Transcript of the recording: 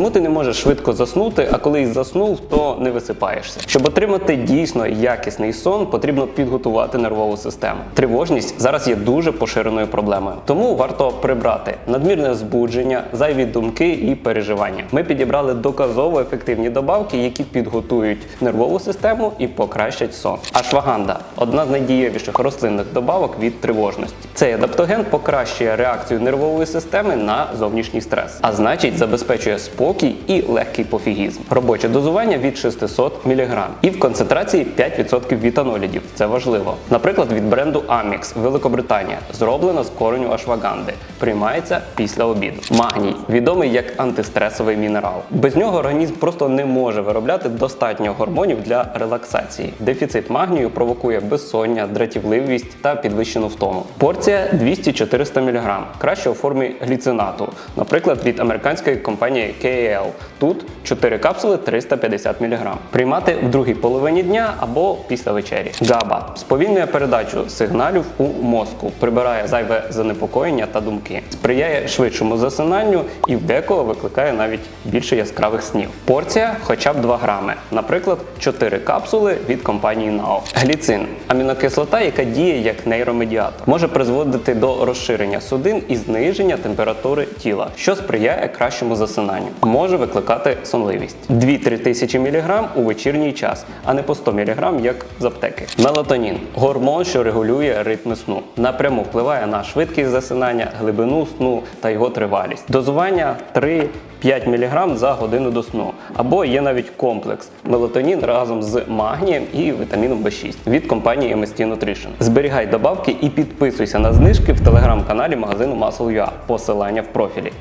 Чому ти не можеш швидко заснути, а коли й заснув, то не висипаєшся? Щоб отримати дійсно якісний сон, потрібно підготувати нервову систему. Тривожність зараз є дуже поширеною проблемою, тому варто прибрати надмірне збудження, зайві думки і переживання. Ми підібрали доказово ефективні добавки, які підготують нервову систему і покращать сон. Ашваганда одна з найдієвіших рослинних добавок від тривожності. Цей адаптоген покращує реакцію нервової системи на зовнішній стрес, а значить забезпечує спокій і легкий пофігізм. Робоче дозування від 600 мг і в концентрації 5% вітанолідів. Це важливо. Наприклад, від бренду Amix, Великобританія, зроблено з кореню ашваганди. Приймається після обіду. Магній відомий як антистресовий мінерал. Без нього організм просто не може виробляти достатньо гормонів для релаксації. Дефіцит магнію провокує безсоння, дратівливість та підвищену втому. Порція 200-400 мг, краще у формі гліцинату, наприклад, від американської компанії KAL. Тут 4 капсули 350 мг. Приймати в другій половині дня або після вечері. ГАБА сповільнює передачу сигналів у мозку, прибирає зайве занепокоєння та думки, сприяє швидшому засинанню і в декого викликає навіть більше яскравих снів. Порція хоча б 2 грами, наприклад, 4 капсули від компанії НАО. Гліцин амінокислота, яка діє як нейромедіатор, може призводити до розширення судин і зниження температури тіла, що сприяє кращому засинанню. Може викликати сонливість. 2-3 тисячі міліграм у вечірній час, а не по 100 міліграм, як з аптеки. Мелатонін гормон, що регулює ритми сну, напряму впливає на швидкість засинання, глибину сну та його тривалість. Дозування 3 5 мг за годину до сну. Або є навіть комплекс мелатонін разом з магнієм і вітаміном В6 від компанії MST Nutrition. Зберігай добавки і підписуйся на знижки в телеграм-каналі магазину Muscle.ua. Посилання в профілі.